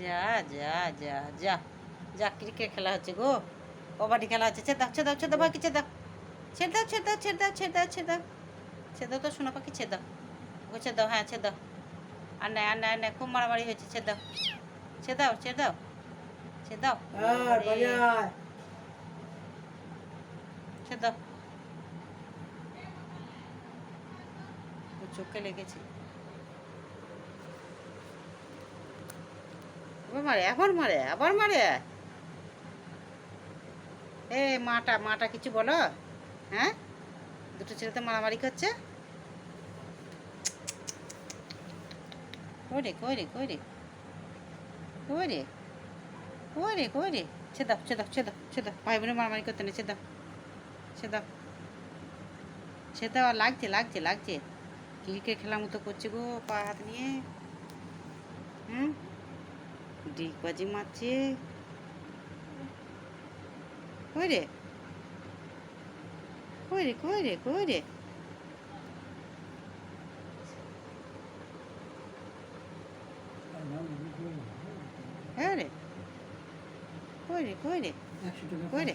যা যা যা যা। যা ক্রিকেট খেলা হচ্ছে গো। কবাডি খেলা হচ্ছে। ছেদ দাও ছেদ দাও ছেদ দাও বাকি ছেদ দাও। ছেদ দাও ছেদ দাও ছেদ দাও ছেদ দাও ছেদ দাও। ছেদ দাও তো শোনো পাখি ছেদ দাও। ছেদ দাও হ্যাঁ ছেদ দাও। আর নাই আর নাই আর নাই খুব মারামারি হয়েছে। ছেদ দাও। ছেদ দাও ছেদ দাও। ছেদ দাও। ছেদ দাও। চোখে লেগেছে। আবার মারে আবার মারে আবার মারে। এ, মাটা মাটা কিছু বলো। হ্যাঁ? দুটো ছেলে তো মারামারি করছে? কই রে কই রে কই রে? কই রে? কই রে কই রে? ছেদাও ছেদাও ছেদাও ছেদাও ভাই বোনে মারামারি করতে নেই ছেদাও ছেদাও ছেদাও লাগছে লাগছে লাগছে। ক্রিকেট খেলার মতো করছে গো, পা হাত নিয়ে। হুম? ઢીકવાજી માચીએ કોઈ રે કોઈ રે કોઈ રે કોઈ રે Hör du? Hör du? Hör du?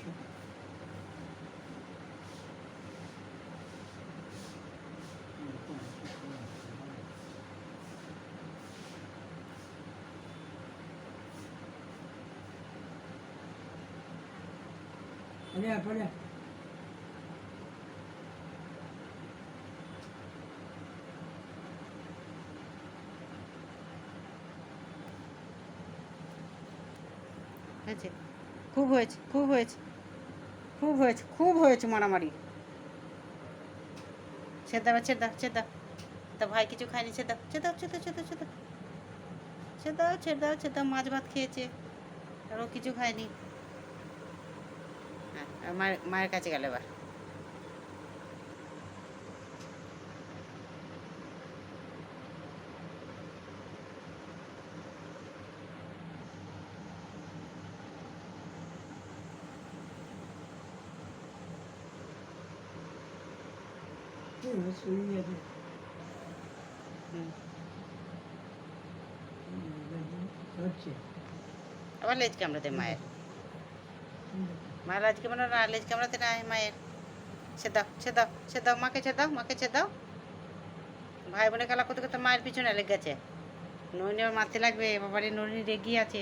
પડ્યા પડ્યા খুব হয়েছে খুব হয়েছে খুব হয়েছে খুব হয়েছে মারামারি ছেদ দাও ছেদ দাও ছেদ দাও তা ভাই কিছু খায়নি ছেদ দাও ছেদ দাও ছেদ ছেদ ছেদ ছেদ ছেদ ছেদ দাও মাছ ভাত খেয়েছে আরও কিছু খায়নি হ্যাঁ মায়ের মায়ের কাছে গেল এবার। হচ্ছে আবার লেজ কামড়াতে মায়ের। মায়ের আজকে মনে না লেজ কামড়াতে নাই মায়ের। সে দাও সে দাও সে দাও, মাকে ছে দাও, মাকে ছে দাও। ভাই বোনে খেলা করতে করতে মায়ের পিছনে লেগে গেছে নইনি ওর মারতে লাগবে, বাবারে নইনি রেগি আছে।